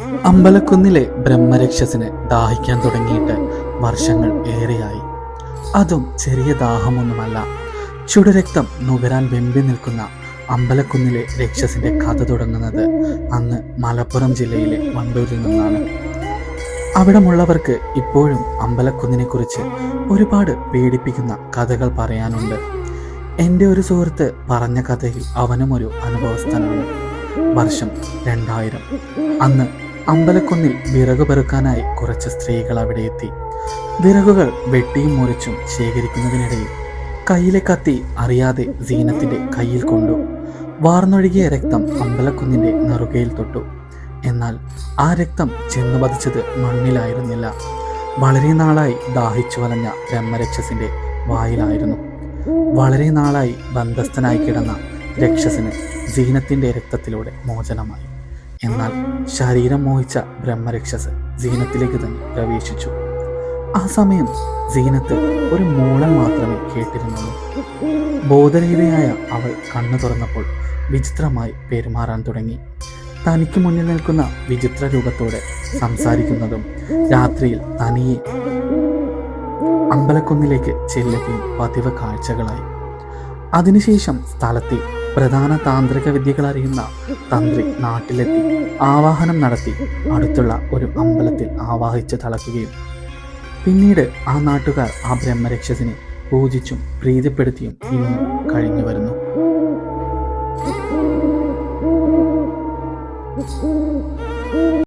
അമ്പലക്കുന്നിലെ ബ്രഹ്മരക്ഷസിന് ദാഹിക്കാൻ തുടങ്ങിയിട്ട് വർഷങ്ങൾ ഏറെയായി. അതും ചെറിയ ദാഹമൊന്നുമല്ല. ചുടുരക്തം നുകരാൻ വെമ്പി നിൽക്കുന്ന അമ്പലക്കുന്നിലെ രക്ഷസിന്റെ കഥ തുടങ്ങുന്നത് അന്ന് മലപ്പുറം ജില്ലയിലെ വണ്ടൂരിൽ നിന്നാണ്. അവിടമുള്ളവർക്ക് ഇപ്പോഴും അമ്പലക്കുന്നിനെ കുറിച്ച് ഒരുപാട് പേടിപ്പിക്കുന്ന കഥകൾ പറയാനുണ്ട്. എന്റെ ഒരു സുഹൃത്ത് പറഞ്ഞ കഥയിൽ അവനും ഒരു അനുഭവസ്ഥനാണ്. വർഷം രണ്ടായിരം. അന്ന് അമ്പലക്കുന്നിൽ വിറക് പെറുക്കാനായി കുറച്ച് സ്ത്രീകൾ അവിടെ എത്തി. വിറകുകൾ വെട്ടിയും മുറിച്ചും ശേഖരിക്കുന്നതിനിടയിൽ കയ്യിലെ കത്തി അറിയാതെ സീനത്തിന്റെ കയ്യിൽ കൊണ്ടു. വാർന്നൊഴുകിയ രക്തം അമ്പലക്കുന്നിന്റെ നെറുകയിൽ തൊട്ടു. എന്നാൽ ആ രക്തം ചെന്നു പതിച്ചത് മണ്ണിലായിരുന്നില്ല. വളരെ നാളായി ദാഹിച്ചു വലഞ്ഞ ബ്രഹ്മരക്ഷസിന്റെ വായിലായിരുന്നു. വളരെ നാളായി ബന്ധസ്ഥനായി കിടന്ന രക്ഷസിന് സീനത്തിന്റെ രക്തത്തിലൂടെ മോചനമായി. എന്നാൽ ശരീരം മോഹിച്ച ബ്രഹ്മരക്ഷസ് സീനത്തിലേക്ക് തന്നെ പ്രവേശിച്ചു. ആ സമയം സീനത്ത് ഒരു മൂളൽ മാത്രമേ കേട്ടിരുന്നുള്ളൂ. ബോധരഹിതയായ അവൾ കണ്ണു തുറന്നപ്പോൾ വിചിത്രമായി പെരുമാറാൻ തുടങ്ങി. തനിക്ക് മുന്നിൽ നിൽക്കുന്ന വിചിത്ര രൂപത്തോടെ സംസാരിക്കുന്നതും രാത്രിയിൽ തനിയെ അമ്പലക്കുന്നിലേക്ക് ചെല്ലുകയും പതിവ് കാഴ്ചകളായി. അതിനുശേഷം സ്ഥലത്തെ പ്രധാന താന്ത്രിക വിദ്യകൾ അറിയുന്ന തന്ത്രി നാട്ടിലെത്തി ആവാഹനം നടത്തി അടുത്തുള്ള ഒരു അമ്പലത്തിൽ ആവാഹിച്ച് തളക്കുകയും. പിന്നീട് ആ നാട്ടുകാർ ആ ബ്രഹ്മരക്ഷസിനെ പൂജിച്ചും പ്രീതിപ്പെടുത്തിയും ഇന്നും കഴിഞ്ഞു വരുന്നു.